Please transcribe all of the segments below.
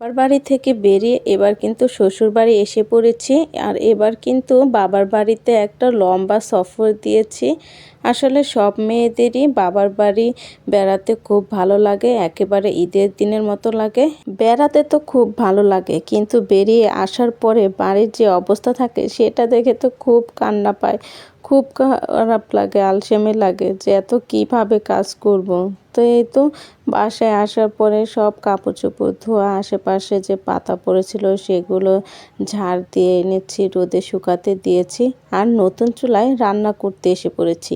বাবার বাড়ি থেকে বেরিয়ে এবার কিন্তু শ্বশুর বাড়ি এসে পড়েছি। আর এবার কিন্তু বাবার বাড়িতে একটা লম্বা সফর দিয়েছি। আসলে সব মেয়েদেরই বাবার বাড়ি বেড়াতে খুব ভালো লাগে, একেবারে ঈদের দিনের মতো লাগে। বেড়াতে তো খুব ভালো লাগে, কিন্তু বেরিয়ে আসার পরে বাড়ির যে অবস্থা থাকে, সেটা দেখে তো খুব কান্না পায়। খুব খারাপ লাগে, আলসেমি লাগে যে এত কীভাবে কাজ করব। তো এই তো বাসায় আসার পরে সব কাপড় চোপড় ধোয়া, আশেপাশে যে পাতা পড়েছিল সেগুলো ঝাড় দিয়ে এনেছি, রোদে শুকাতে দিয়েছি আর নতুন চুলায় রান্না করতে এসে পড়েছি।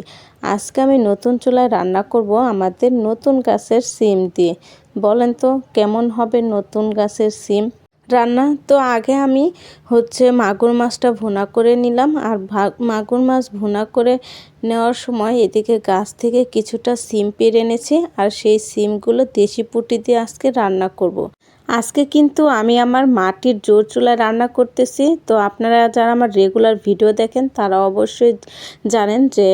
আজকে আমি নতুন চুলায় রান্না করব আমাদের নতুন গাছের সিম দিয়ে। বলেন তো কেমন হবে নতুন গাছের সিম? রান্না। তো আগে আমি হচ্ছে মাগুর মাছটা ভুনা করে নিলাম আর মাগুর মাছ ভুনা করে নেওয়ার সময় এদিকে গাছ থেকে কিছুটা সিম পেরে এনেছি আর সেই সিমগুলো দেশি পুটি দিয়ে আজকে রান্না করব। আজকে কিন্তু আমি আমার মাটির জোর চুলায় রান্না করতেছি। তো আপনারা যারা আমার রেগুলার ভিডিও দেখেন, তারা অবশ্যই জানেন যে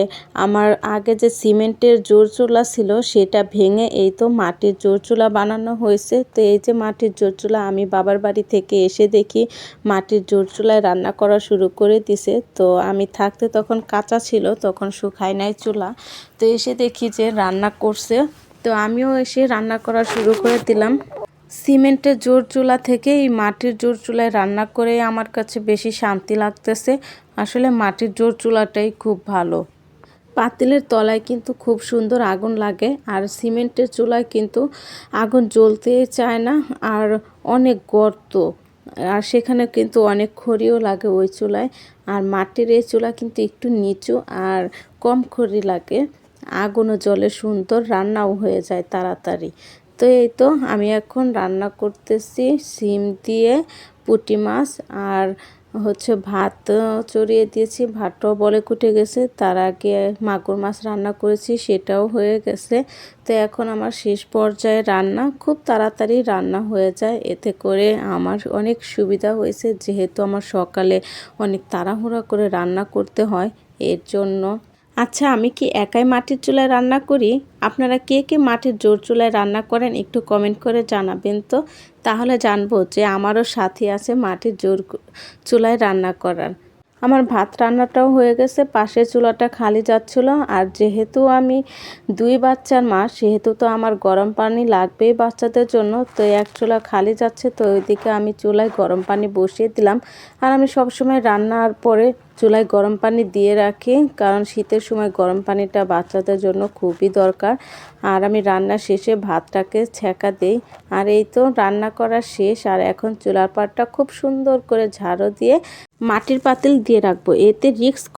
আমার আগে যে সিমেন্টের জোর চুলা ছিল, সেটা ভেঙে এই তো মাটির জোর চুলা বানানো হয়েছে। তো এই যে মাটির জোর চুলা, আমি বাবার বাড়ি থেকে এসে দেখি মাটির জোর চুলায় রান্না করা শুরু করে দিছে। তো আমি থাকতে তখন কাঁচা ছিল, তখন শুকায় নাই চুলা। তো এসে দেখি যে রান্না করছে। তো আমিও এসে রান্না করা শুরু করে দিলাম। সিমেন্টের জোর চুলা থেকে এই মাটির জোর চুলায় রান্না করে আমার কাছে বেশি শান্তি লাগতেছে। আসলে মাটির জোর চুলাটাই খুব ভালো। পাতিলের তলায় কিন্তু খুব সুন্দর আগুন লাগে আর সিমেন্টের চুলায় কিন্তু আগুন জ্বলতে চায় না। আর অনেক গর্ত আর সেখানে কিন্তু অনেক খড়িও লাগে ওই চুলায়। আর মাটির এই চুলা কিন্তু একটু নিচু আর কম খড়ি লাগে। আগুনও জলে সুন্দর, রান্নাও হয়ে যায় তাড়াতাড়ি। তো এই তো আমি এখন রান্না করতেছি সিম দিয়ে পুঁটি মাছ আর হচ্ছে ভাত চড়িয়ে দিয়েছি। ভাতটাও বলে কুটে গেছে। তার আগে মাগুর মাছ রান্না করেছি, সেটাও হয়ে গেছে। তো এখন আমার শেষ পর্যায়ে রান্না। খুব তাড়াতাড়ি রান্না হয়ে যায়। এতে করে আমার অনেক সুবিধা হয়েছে। যেহেতু আমার সকালে অনেক তাড়াহুড়া করে রান্না করতে হয়, এর জন্য আচ্ছা আমি কি একাই মাটির চুলায় রান্না করি? আপনারা কে কে মাটির জোর চুলায় রান্না করেন একটু কমেন্ট করে জানাবেন তো। তাহলে জানব যে আমারও সাথী আছে মাটির জোর চুলায় রান্না করার। আমার ভাত রান্নাটাও হয়ে গেছে পাশে চুলাটা খালি যাচ্ছিল। আর যেহেতু আমি দুই বাচ্চার মা, সেহেতু তো আমার গরম পানি লাগবেই বাচ্চাদের জন্য। তো এক চুলা খালি যাচ্ছে, তো ওইদিকে আমি চুলায় গরম পানি বসিয়ে দিলাম। আর আমি সবসময় রান্নার পরে চুলায় গরম পানি দিয়ে রাখি, কারণ শীতের সময় গরম পানিটা বাচ্চাদের জন্য খুবই দরকার। আর আমি রান্না শেষে ভাতটাকে ছেঁকা দিই। আর এই তো রান্না করা শেষ, আর এখন চুলার পাটটা খুব সুন্দর করে ঝাড়ু দিয়ে মাটির পাতিল দিয়ে রাখব। এতে রিক্স